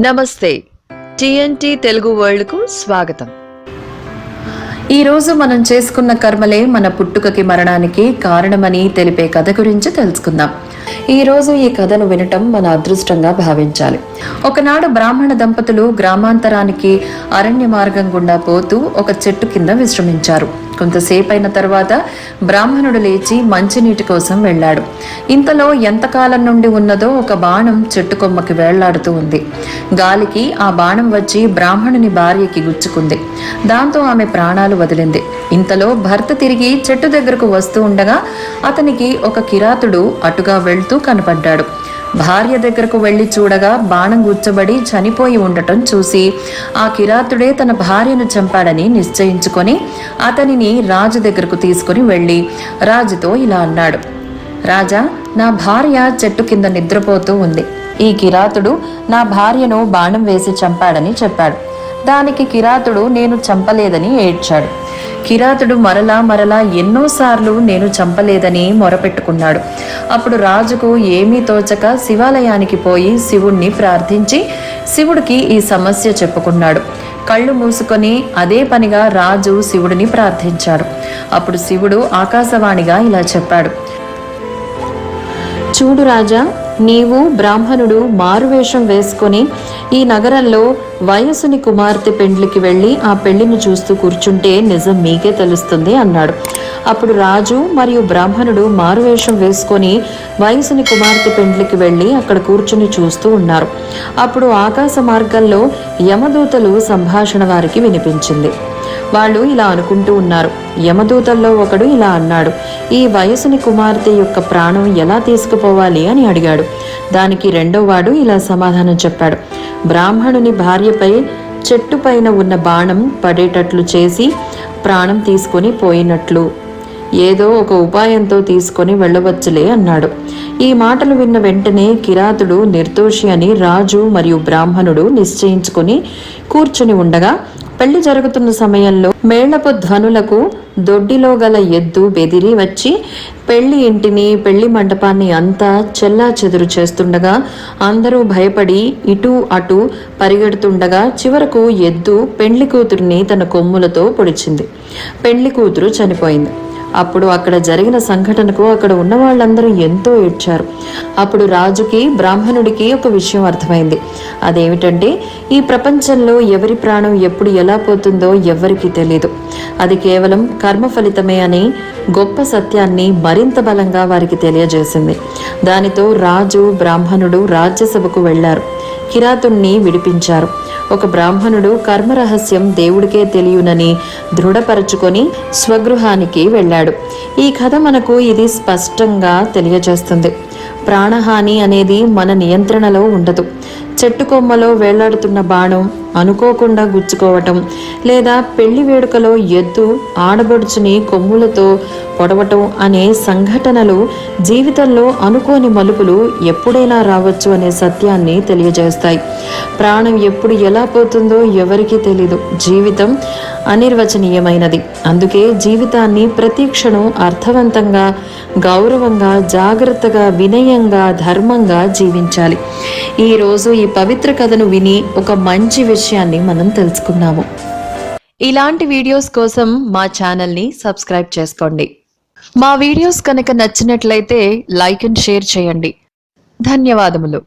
నమస్తే. టిఎన్టీ తెలుగు వరల్డ్కు స్వాగతం. ఈరోజు మనం చేసుకున్న కర్మలే మన పుట్టుకకి మరణానికి కారణమని తెలిపే కథ గురించి తెలుసుకుందాం. ఈరోజు ఈ కథను వినటం మన అదృష్టంగా భావించాలి. ఒకనాడు బ్రాహ్మణ దంపతులు గ్రామాంతరానికి అరణ్య మార్గం గుండా పోతూ ఒక చెట్టు కింద విశ్రమించారు. కొంతసేపు అయిన తర్వాత బ్రాహ్మణుడు లేచి మంచినీటి కోసం వెళ్ళాడు. ఇంతలో ఎంతకాలం నుండి ఉన్నదో ఒక బాణం చెట్టు కొమ్మకి వేళ్ళాడుతూ ఉంది. గాలికి ఆ బాణం వచ్చి బ్రాహ్మణుని భార్యకి గుచ్చుకుంది. దాంతో ఆమె ప్రాణాలు వదిలింది. ఇంతలో భర్త తిరిగి చెట్టు దగ్గరకు వస్తూ ఉండగా అతనికి ఒక కిరాతుడు అటుగా వెళ్తూ కనపడ్డాడు. భార్య దగ్గరకు వెళ్ళి చూడగా బాణం గుచ్చబడి చనిపోయి ఉండటం చూసి ఆ కిరాతుడే తన భార్యను చంపాడని నిశ్చయించుకొని అతనిని రాజు దగ్గరకు తీసుకుని వెళ్ళి రాజుతో ఇలా అన్నాడు. రాజా నా భార్య చెట్టు కింద నిద్రపోతూ ఉంది. ఈ కిరాతుడు నా భార్యను బాణం వేసి చంపాడని చెప్పాడు. దానికి కిరాతుడు నేను చంపలేదని ఏడ్చాడు. కిరాతుడు మరలా మరలా ఎన్నోసార్లు నేను చంపలేదని మొరపెట్టుకున్నాడు. అప్పుడు రాజుకు ఏమీ తోచక శివాలయానికి పోయి శివుణ్ణి ప్రార్థించి శివుడికి ఈ సమస్య చెప్పుకున్నాడు. కళ్ళు మూసుకొని అదే పనిగా రాజు శివుడిని ప్రార్థించాడు. అప్పుడు శివుడు ఆకాశవాణిగా ఇలా చెప్పాడు. చూడు రాజా నీవు బ్రాహ్మణుడు మారువేషం వేసుకొని ఈ నగరంలో వయసుని కుమార్తె పెండ్లికి వెళ్ళి ఆ పెళ్ళిని చూస్తూ కూర్చుంటే నిజం మీకే తెలుస్తుంది అన్నాడు. అప్పుడు రాజు మరియు బ్రాహ్మణుడు మారువేషం వేసుకొని వయసుని కుమార్తె పెండ్లికి వెళ్ళి అక్కడ కూర్చుని చూస్తూ ఉన్నారు. అప్పుడు ఆకాశ మార్గంలో యమదూతలు సంభాషణ వారికి వినిపించింది. వాళ్ళు ఇలా అనుకుంటూ ఉన్నారు. యమదూతల్లో ఒకడు ఇలా అన్నాడు ఈ వయసుని కుమార్తె యొక్క ప్రాణం ఎలా తీసుకుపోవాలి? అని అడిగాడు. దానికి రెండో వాడు ఇలా సమాధానం చెప్పాడు బ్రాహ్మణుని భార్యపై చెట్టు పైన ఉన్న బాణం పడేటట్లు చేసి ప్రాణం తీసుకొని పోయినట్లు. ఏదో ఒక ఉపాయంతో తీసుకొని వెళ్ళవచ్చులే అన్నాడు. ఈ మాటలు విన్న వెంటనే కిరాతుడు నిర్దోషి అని రాజు మరియు బ్రాహ్మణుడు నిశ్చయించుకొని కూర్చుని ఉండగా పెళ్ళి జరుగుతున్న సమయంలో మేళపు ధ్వనులకు దొడ్డిలో గల ఎద్దు బెదిరి వచ్చి పెళ్ళి ఇంటిని పెళ్ళి మండపాన్ని అంతా చెల్లా చెదురు చేస్తుండగా అందరూ భయపడి ఇటు అటు పరిగెడుతుండగా చివరకు ఎద్దు పెళ్ళి కూతురిని తన కొమ్ములతో పొడిచింది. పెళ్ళి కూతురు చనిపోయింది. అప్పుడు అక్కడ జరిగిన సంఘటనకు అక్కడ ఉన్న వాళ్ళందరూ ఎంతో ఏడ్చారు. అప్పుడు రాజుకి బ్రాహ్మణుడికి ఒక విషయం అర్థమైంది. అదేమిటంటే ఈ ప్రపంచంలో ఎవరి ప్రాణం ఎప్పుడు ఎలా పోతుందో ఎవరికీ తెలియదు అది కేవలం కర్మ ఫలితమే అని గొప్ప సత్యాన్ని మరింత బలంగా వారికి తెలియజేసింది. దానితో రాజు బ్రాహ్మణుడు రాజ్యసభకు వెళ్ళారు. కిరాతుణ్ణి విడిపించారు. ఒక బ్రాహ్మణుడు కర్మరహస్యం దేవుడికే తెలియనని దృఢపరచుకొని స్వగృహానికి వెళ్ళాడు. ఈ కథ మనకు ఇది స్పష్టంగా తెలియజేస్తుంది. ప్రాణహాని అనేది మన నియంత్రణలో ఉండదు. చెట్టు కొమ్మలో వేలాడుతున్న బాణం అనుకోకుండా గుచ్చుకోవటం లేదా పెళ్ళి వేడుకలో ఎద్దు ఆడబడుచుని కొమ్ములతో పొడవటం అనే సంఘటనలు జీవితంలో అనుకోని మలుపులు ఎప్పుడైనా రావచ్చు అనే సత్యాన్ని తెలియజేస్తాయి. ప్రాణం ఎప్పుడు ఎలా పోతుందో ఎవరికీ తెలీదు. జీవితం అనిర్వచనీయమైనది. అందుకే జీవితాన్ని ప్రతి క్షణం అర్థవంతంగా గౌరవంగా జాగ్రత్తగా వినయంగా ధర్మంగా జీవించాలి. ఈరోజు ఈ పవిత్ర కథను విని ఒక మంచి విషయాన్ని మనం తెలుసుకున్నాము ఇలాంటి వీడియోస్ కోసం మా ఛానల్ని సబ్స్క్రైబ్ చేసుకోండి. మా వీడియోస్ కనుక నచ్చినట్లయితే లైక్ అండ్ షేర్ చేయండి. ధన్యవాదములు.